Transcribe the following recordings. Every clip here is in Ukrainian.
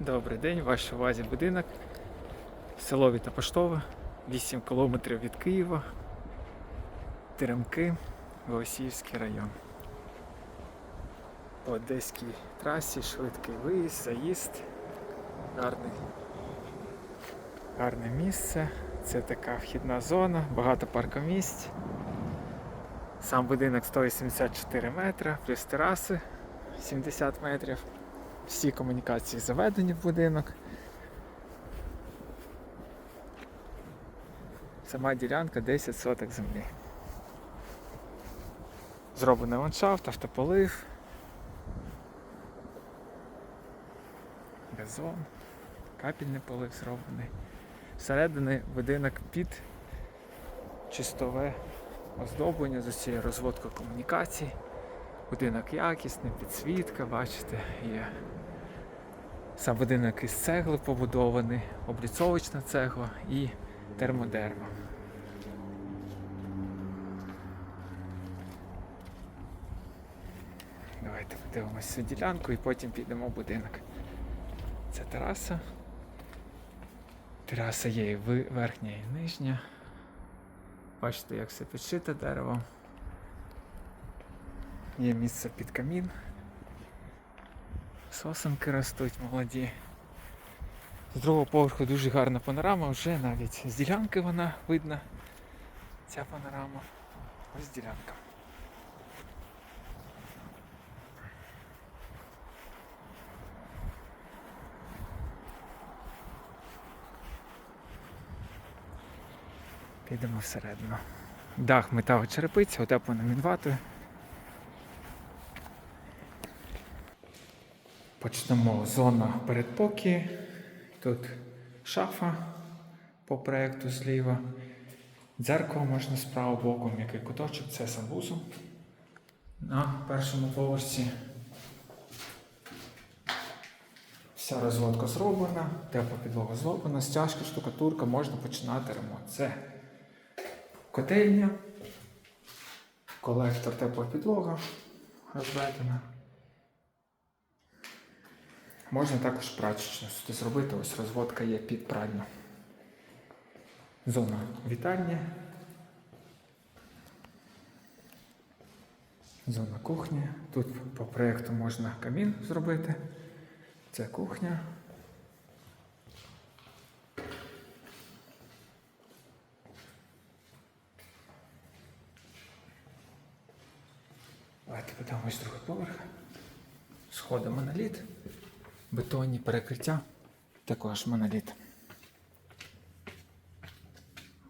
Добрий день, вашій увазі будинок. Село Віта Поштове, 8 кілометрів від Києва. Теремки, Голосіївський район. По Одеській трасі, швидкий виїзд, заїзд. Гарний. Гарне місце. Це така вхідна зона, багато паркомісць. Сам будинок 184 метри, плюс тераси 70 метрів. Всі комунікації заведені в будинок. Сама ділянка 10 соток землі. Зроблений ландшафт, автополив. Газон, капельний полив зроблений. Всередині будинок під чистове оздоблення з усією розводкою комунікацій. Будинок якісний, підсвітка, бачите, є. Сам будинок із цегли побудований, обліцовочна цегла і термодерево. Давайте подивимося цю ділянку і потім підемо в будинок. Це тераса. Тераса є і верхня, і нижня. Бачите, як все підшите деревом. Є місце під камін. Сосенки ростуть молоді. З другого поверху дуже гарна панорама, вже навіть з ділянки вона видна. Ця панорама. Ось ділянка. Підемо всередину. Дах металова черепиця, утеплена мінватою. Почнемо зона передпокій. Тут шафа по проєкту зліва. Дзеркало можна з правого боку, м'який куточок, це санвузол. На першому поверсі. Вся розводка зроблена, тепла підлога зроблена, стяжка, штукатурка, можна починати ремонт. Це котельня, колектор тепла підлога розведена. Можна також прачечну сюди зробити, ось розводка є під пральню. Зона вітальні. Зона кухні. Тут по проєкту можна камін зробити. Це кухня. Давайте подивимось другий поверх. Сходи моноліт. Бетонні перекриття. Також моноліт.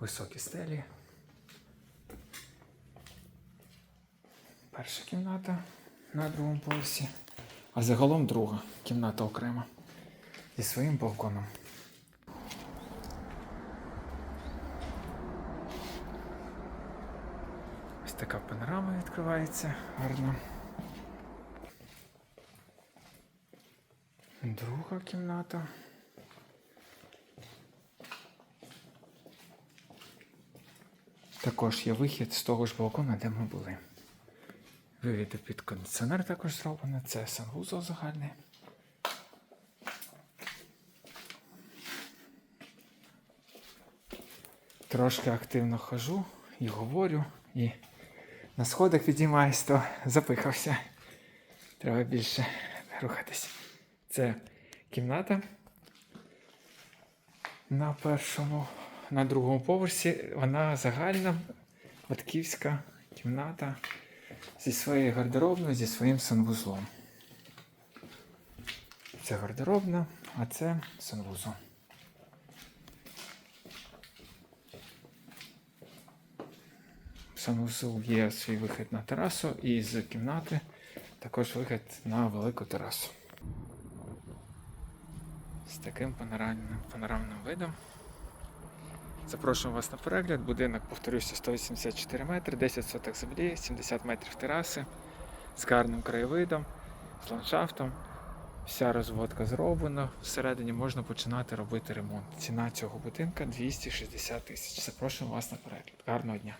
Високі стелі. Перша кімната на другому поверсі. А загалом друга кімната окрема. Зі своїм балконом. Ось така панорама відкривається гарно. Друга кімната. Також є вихід з того ж балкона, де ми були. Вивіти під кондиціонер також зроблено. Це санвузол загальний. Трошки активно хожу і говорю, і на сходах підіймаюсь, то запихався. Треба більше рухатись. Це кімната на першому, на другому поверсі. Вона загальна батьківська кімната зі своєю гардеробною, зі своїм санвузлом. Це гардеробна, а це санвузол. Санвузол є свій вихід на терасу і з кімнати також вихід на велику терасу. З таким панорамним, панорамним видом. Запрошую вас на перегляд. Будинок, повторюся, 184 метри, 10 соток землі, 70 метрів тераси, з гарним краєвидом, з ландшафтом. Вся розводка зроблена. Всередині можна починати робити ремонт. Ціна цього будинка 260 тисяч. Запрошую вас на перегляд. Гарного дня!